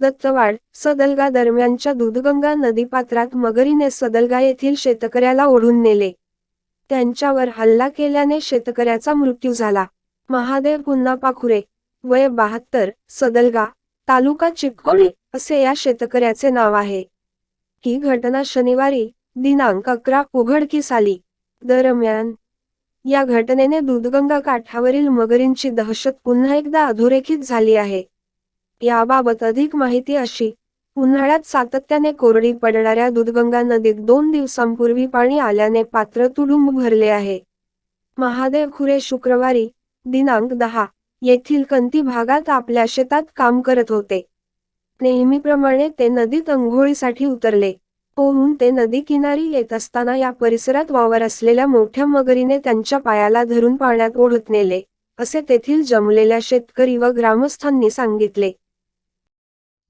दत्तवाड सदलगा दरम्यानच्या दूधगंगा नदीपात्रात मगरीने सदलगा येथील शेतकऱ्याला ओढून नेले. त्यांच्यावर हल्ला केल्याने शेतकऱ्याचा मृत्यू झाला. महादेव पुन्हा पाखुरे वय बहात्तर सदलगा तालुका चिपकोली असे या शेतकऱ्याचे नाव आहे. ही घटना शनिवारी दिनांक अकरा उघडकीस आली. दरम्यान या घटनेने दूधगंगा काठावरील मगरींची दहशत पुन्हा एकदा अधोरेखित झाली आहे. याबाबत अधिक माहिती अशी. उन्हाळ्यात सातत्याने कोरडी पडणाऱ्या दुधगंगा नदीत दोन दिवसांपूर्वी पाणी आल्याने पात्र तुडुंब भरले आहे. महादेव खुरे शुक्रवारी दिनांक दहा येथील कंती भागात आपल्या शेतात काम करत होते. नेहमीप्रमाणे ते नदीत अंघोळीसाठी उतरले. पोहून ते नदी किनारी येत असताना या परिसरात वावर असलेल्या मोठ्या मगरीने त्यांच्या पायाला धरून पाण्यात ओढत नेले असे तेथील जमलेल्या शेतकरी व ग्रामस्थांनी सांगितले.